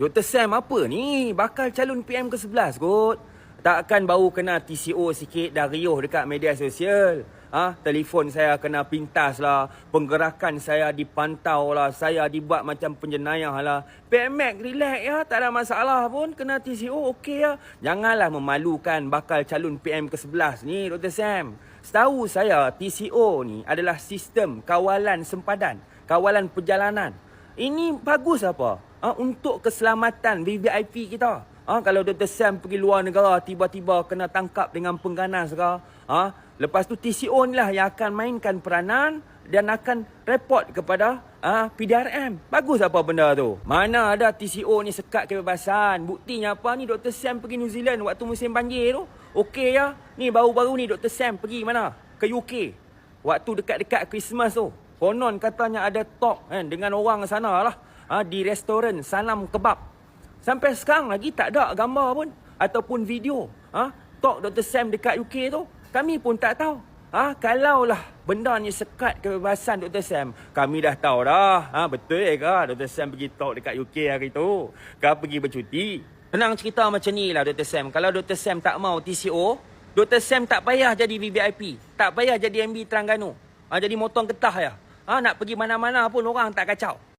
Dr. Sam apa ni? Bakal calon PM ke-11 kot. Takkan baru kena TCO sikit dah riuh dekat media sosial. Ah, ha? telefon saya kena pintas lah. Penggerakan saya dipantau lah. Saya dibuat macam penjenayah lah. PMX relax ya. Tak ada masalah pun. Kena TCO okey ya. Janganlah memalukan bakal calon PM ke-11 ni Dr. Sam. Setahu saya TCO ni adalah sistem kawalan sempadan. Kawalan perjalanan. Ini bagus apa? Ha? Untuk keselamatan VVIP kita. Ha? Kalau Dr. Sam pergi luar negara tiba-tiba kena tangkap dengan pengganas ke. Ha? Lepas tu TCO ni lah yang akan mainkan peranan dan akan report kepada ah PDRM. Bagus apa benda tu? Mana ada TCO ni sekat kebebasan. Buktinya apa ni Dr. Sam pergi New Zealand waktu musim banjir tu. Okey ya. Ni baru-baru ni Dr. Sam pergi mana? Ke UK. Waktu dekat-dekat Christmas tu. Konon katanya ada talk kan dengan orang sana lah. Ha, di restoran Salam Kebab. Sampai sekarang lagi tak ada gambar pun. Ataupun video. Ha, talk Dr. Sam dekat UK tu. Kami pun tak tahu. Ha, kalaulah benda ni sekat kebebasan Dr. Sam, kami dah tahu dah. Ha, betul ke Dr. Sam pergi talk dekat UK hari tu? Kau pergi bercuti? Tenang cerita macam ni lah Dr. Sam. Kalau Dr. Sam tak mau TCO, Dr. Sam tak payah jadi VVIP. Tak payah jadi MB Terengganu. Ha, jadi motong getah ya. Ha, nak pergi mana-mana pun orang tak kacau.